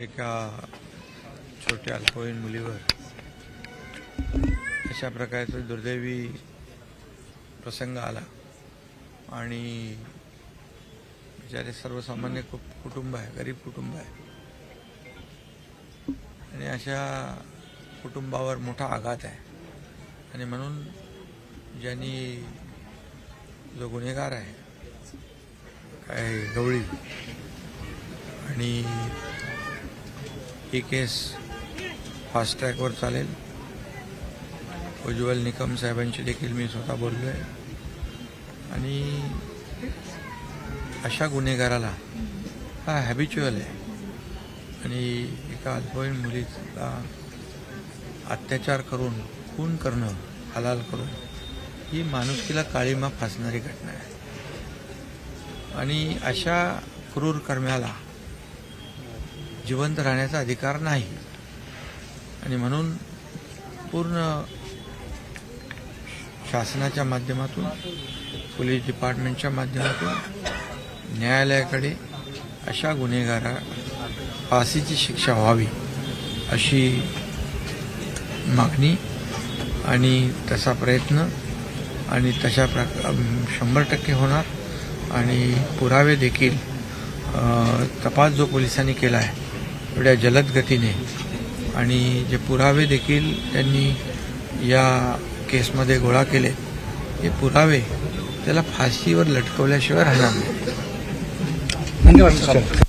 एका छोट्या अल्पवयीन मुलीवर अशा प्रकारचा दुर्दैवी प्रसंग आला. आणि बिचारे सर्वसामान्य कुटुंब आहे गरीब कुटुंब आहे. आणि अशा कुटुंबावर मोठा आघात आहे. आणि म्हणून ज्यांनी जो गुन्हेगार आहे काय गवळी आणि ही केस फास्ट ट्रॅकवर चालेल. उज्ज्वल निकम साहेबांची देखील मी स्वतः बोललो आहे आणि अशा गुन्हेगाराला हा हॅबिच्युअल आहे. आणि एका अल्पवयीन मुलीचा अत्याचार करून खून करणं हलाल करून ही माणुसकीला काळीमा फासणारी घटना आहे. आणि अशा क्रूर कर्म्याला जिवंत राहण्याचा अधिकार नाही. आणि म्हणून पूर्ण शासनाच्या माध्यमातून पोलीस डिपार्टमेंटच्या माध्यमातून न्यायालयाकडे अशा गुन्हेगारा फाशीची शिक्षा व्हावी अशी मागणी आणि तसा प्रयत्न आणि तशा प्रकार शंभर टक्के होणार. आणि पुरावे देखील तपास जो पोलिसांनी केला आहे एवढ्या जलद गतीने आणि जे पुरावे देखील त्यांनी या केसमध्ये गोळा केले हे पुरावे त्याला फाशीवर लटकवल्याशिवाय राहणार नाही. धन्यवाद सर.